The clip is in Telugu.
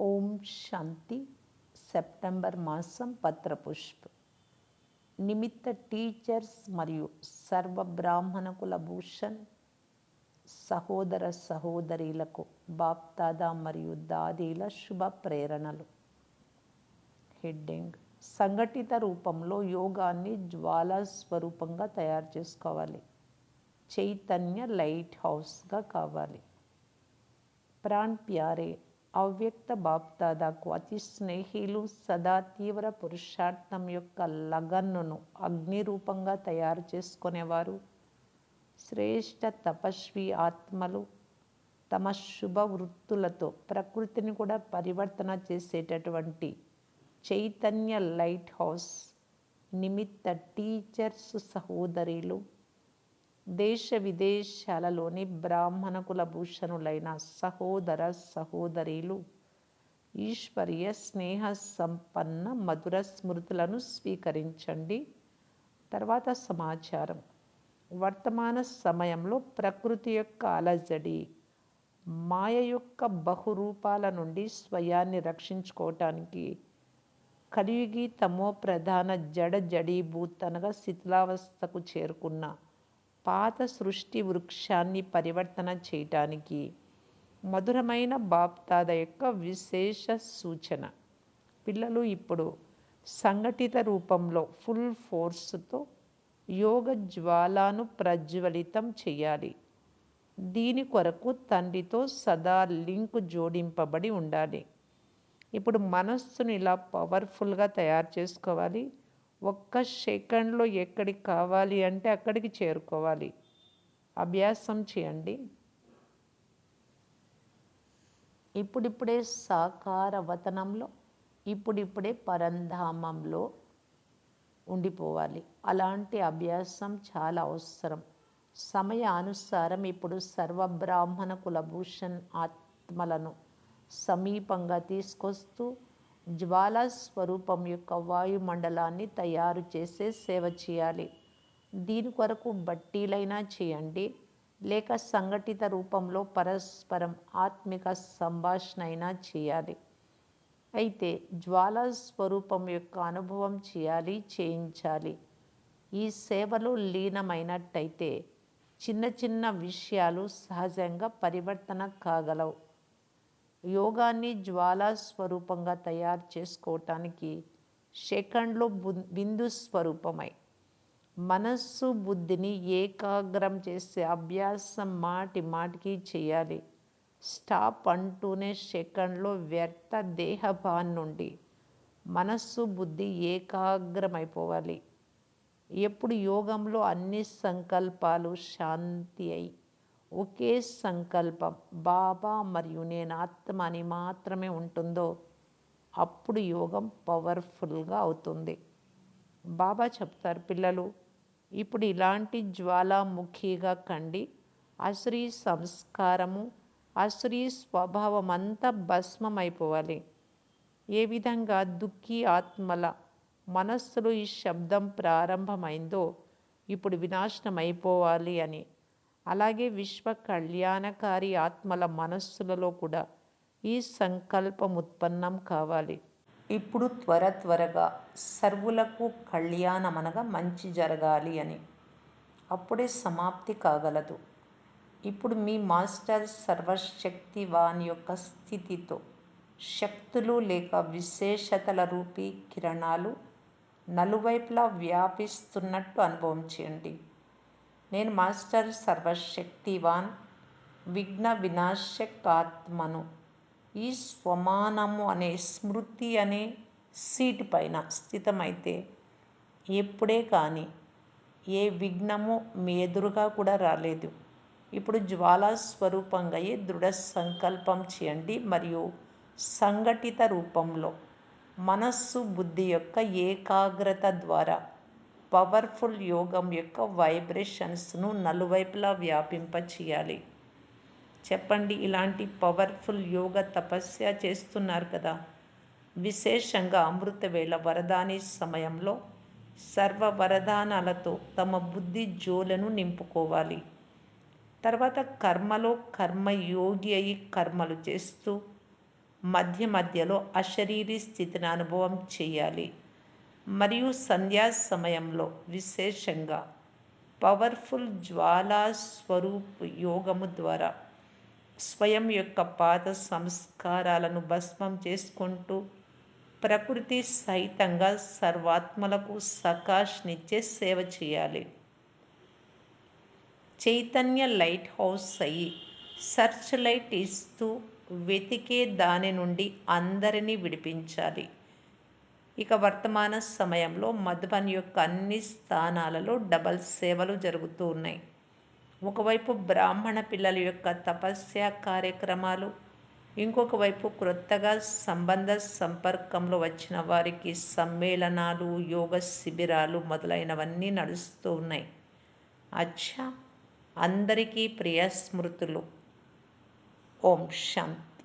ఓం శాంతి. సెప్టెంబర్ మాసం పత్రపుష్ప్. నిమిత్త టీచర్స్ మరియు సర్వ బ్రాహ్మణ కుల భూషణ్ సహోదర సహోదరీలకు బాప్దాదా మరియు దాదీల శుభ ప్రేరణలు. హెడ్డింగ్. సంఘటిత రూపంలో యోగాన్ని జ్వాలా స్వరూపంగా తయారు చేసుకోవాలి. చైతన్య లైట్ హౌస్గా కావాలి. ప్రాణ్ ప్యారే అవ్యక్త బాప్దాదాకు అతి స్నేహిలు సదా తీవ్ర పురుషార్థం యొక్క లగన్నును అగ్నిరూపంగా తయారు చేసుకునేవారు. శ్రేష్ట తపస్వి ఆత్మలు తమ శుభ వృత్తులతో ప్రకృతిని కూడా పరివర్తన చేసేటటువంటి చైతన్య లైట్ హౌస్ నిమిత్త టీచర్స్ సహోదరులు దేశ విదేశాలలోని బ్రాహ్మణ కుల భూషణులైన సహోదర సహోదరీలు ఈశ్వరీయ స్నేహ సంపన్న మధుర స్మృతులను స్వీకరించండి. తర్వాత సమాచారం. వర్తమాన సమయంలో ప్రకృతి యొక్క అలజడి మాయ యొక్క బహురూపాల నుండి స్వయాన్ని రక్షించుకోవటానికి కలియుగి తమో ప్రధాన జడ జడీభూతనగా శిథిలావస్థకు చేరుకున్న పాత సృష్టి వృక్షాన్ని పరివర్తన చేయటానికి మధురమైన బాప్తాద యొక్క విశేష సూచన. పిల్లలు ఇప్పుడు సంఘటిత రూపంలో ఫుల్ ఫోర్స్తో యోగ జ్వాలాను ప్రజ్వలితం చేయాలి. దీని కొరకు తండ్రితో సదా లింక్ జోడింపబడి ఉండాలి. ఇప్పుడు మనస్సును ఇలా పవర్ఫుల్గా తయారు చేసుకోవాలి. ఒక్క సెకండ్లో ఎక్కడికి కావాలి అంటే అక్కడికి చేరుకోవాలి. అభ్యాసం చేయండి. ఇప్పుడిప్పుడే సాకార వతనంలో ఇప్పుడిప్పుడే పరంధామంలో ఉండిపోవాలి. అలాంటి అభ్యాసం చాలా అవసరం. సమయానుసారం ఇప్పుడు సర్వబ్రాహ్మణ కులభూషణ్ ఆత్మలను సమీపంగా తీసుకొస్తూ జ్వాలా స్వరూపం యొక్క వాయుమండలాన్ని తయారు చేసే సేవ చేయాలి. దీని కొరకు బట్టీలైనా చేయండి. లేక సంఘటిత రూపంలో పరస్పరం ఆత్మిక సంభాషణ అయినా చేయాలి. అయితే జ్వాలా స్వరూపం యొక్క అనుభవం చేయాలి చేయించాలి. ఈ సేవలు లీనమైనట్టయితే చిన్న చిన్న విషయాలు సహజంగా పరివర్తన కాగలవు. యోగాన్ని జ్వాలా స్వరూపంగా తయారు చేసుకోవటానికి సెకండ్లో బిందు స్వరూపమై. మనస్సు బుద్ధిని ఏకాగ్రం చేసే అభ్యాసం మాటి మాటికి చేయాలి. స్టాప్ అంటూనే సెకండ్లో వ్యర్థ దేహభాన్ నుండి మనస్సు బుద్ధి ఏకాగ్రమైపోవాలి. ఎప్పుడు యోగంలో అన్ని సంకల్పాలు శాంతి అయి ఒకే సంకల్పం బాబా మరియు నేను ఆత్మ అని మాత్రమే ఉంటుందో అప్పుడు యోగం పవర్ఫుల్గా అవుతుంది. బాబా చెప్తారు పిల్లలు ఇప్పుడు ఇలాంటి జ్వాలాముఖిగా కండి. అసురీ సంస్కారము అసురీ స్వభావం అంతా భస్మమైపోవాలి. ఏ విధంగా దుఃఖీ ఆత్మల మనస్సులో ఈ శబ్దం ప్రారంభమైందో ఇప్పుడు వినాశనం అయిపోవాలి అని. అలాగే విశ్వ కళ్యాణకారి ఆత్మల మనస్సులలో కూడా ఈ సంకల్పం ఉత్పన్నం కావాలి. ఇప్పుడు త్వర త్వరగా సర్వులకు కళ్యాణమనగా మంచి జరగాలి అని. అప్పుడే సమాప్తి కాగలదు. ఇప్పుడు మీ మాస్టర్ సర్వశక్తివాన్ యొక్క స్థితితో శక్తులు లేక విశేషతల రూపీ కిరణాలు నలువైపులా వ్యాపిస్తున్నట్టు అనుభవం చేయండి. నేను మాస్టర్ సర్వశక్తివాన్ విఘ్న వినాశకాత్మను. ఈ స్వమానము అనే స్మృతి అనే సీటు పైన స్థితమైతే ఎప్పుడే కానీ ఏ విఘ్నము మీ ఎదురుగా కూడా రాలేదు. ఇప్పుడు జ్వాలా స్వరూపంగా దృఢ సంకల్పం చేయండి. మరియు సంఘటిత రూపంలో మనస్సు బుద్ధి యొక్క ఏకాగ్రత ద్వారా పవర్ఫుల్ యోగం యొక్క వైబ్రేషన్స్ను నలువైపులా వ్యాపింప చేయాలి చెప్పండి ఇలాంటి పవర్ఫుల్ యోగ తపస్య చేస్తున్నారు కదా. విశేషంగా అమృతవేళ వరదాని సమయంలో సర్వ వరదానాలతో తమ బుద్ధి జోలను నింపుకోవాలి. తర్వాత కర్మలో కర్మయోగి అయి కర్మలు చేస్తూ మధ్య మధ్యలో అశరీరీ స్థితిని అనుభవం చేయాలి. మరియు సంధ్యా సమయంలో విశేషంగా పవర్ఫుల్ జ్వాలా స్వరూప్ యోగము ద్వారా స్వయం యొక్క పాత సంస్కారాలను భస్మం చేసుకుంటూ ప్రకృతి సహితంగా సర్వాత్మలకు సకాష్నిచ్చే సేవ చేయాలి. చైతన్య లైట్ హౌస్ అయ్యి సర్చ్ లైట్ ఇస్తూ వెతికే దాని నుండి అందరినీ విడిపించాలి. ఇక వర్తమాన సమయంలో మధుబన్ యొక్క అన్ని స్థానాలలో డబల్ సేవలు జరుగుతూ ఉన్నాయి. ఒకవైపు బ్రాహ్మణ పిల్లల యొక్క తపస్య కార్యక్రమాలు ఇంకొక వైపు క్రొత్తగా సంబంధ సంపర్కంలో వచ్చిన వారికి సమ్మేళనాలు యోగ శిబిరాలు మొదలైనవన్నీ నడుస్తూ ఉన్నాయి. అచ్చా! అందరికీ ప్రియ స్మృతులు ఓం శాంతి.